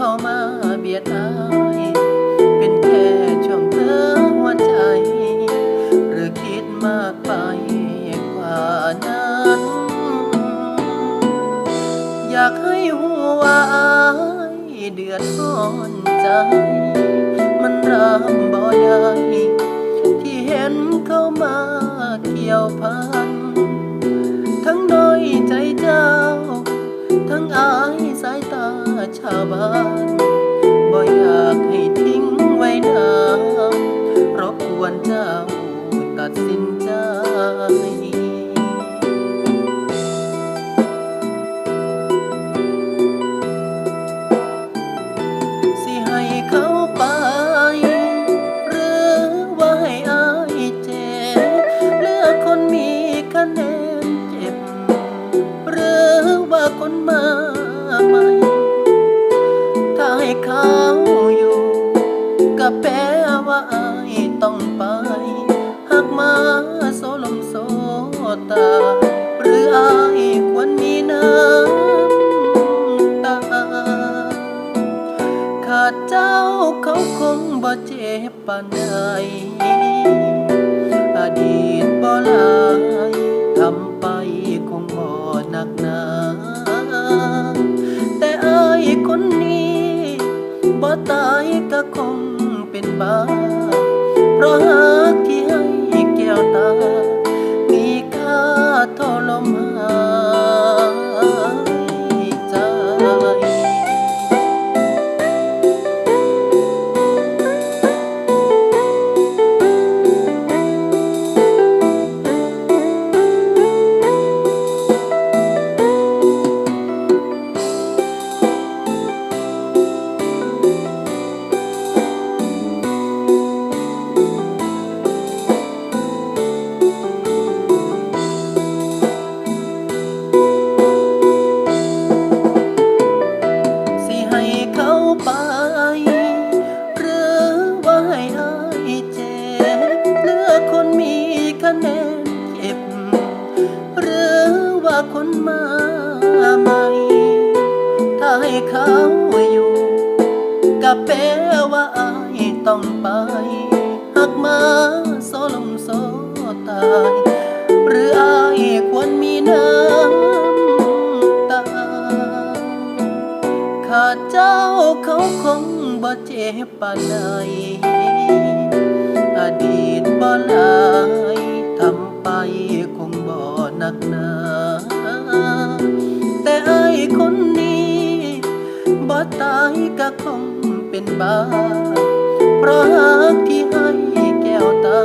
เข้ามาเบียดอายเป็นแค่ช่องเธอหัวใจ หรือคิดมากไปกว่านั้น อยากให้หัวอายเดือดร้อนใจ มันรำบ่ได้ที่เห็นเข้ามาเกี่ยวพัน ทั้งน้อยใจเจ้า ทั้งอาย ชาวบ้านบ่อยากให้ทิ้งไว้นานรบกวนเจ้าตัดสินใจสิให้เขาไปหรือว่าให้อายเจ็บเลือคนมีคะแนนเจ็บหรือว่าคนมา ต้องไป หากมาโซลมโซตา หรืออายควรมีน้ำตา ขาดเจ้าเขาคงบ่เจ็บปานใดอดีตบ่ลายทำไปคงบ่หนักหนาแต่อายคนนี้บ่ตายก็คงเป็นบ้า เพราะหากที่ให้แก้วตา คนมาใหม่ ถ้าให้เขาอยู่ก็แปลว่าอายต้องไปหากมาโซลมโซตาย หรืออายควรมีน้ำตา ขาดเจ้าเขาคงบ่เจ็บปานใดอดีต คงเป็นบ้าเพราะหากที่ให้แก้วตา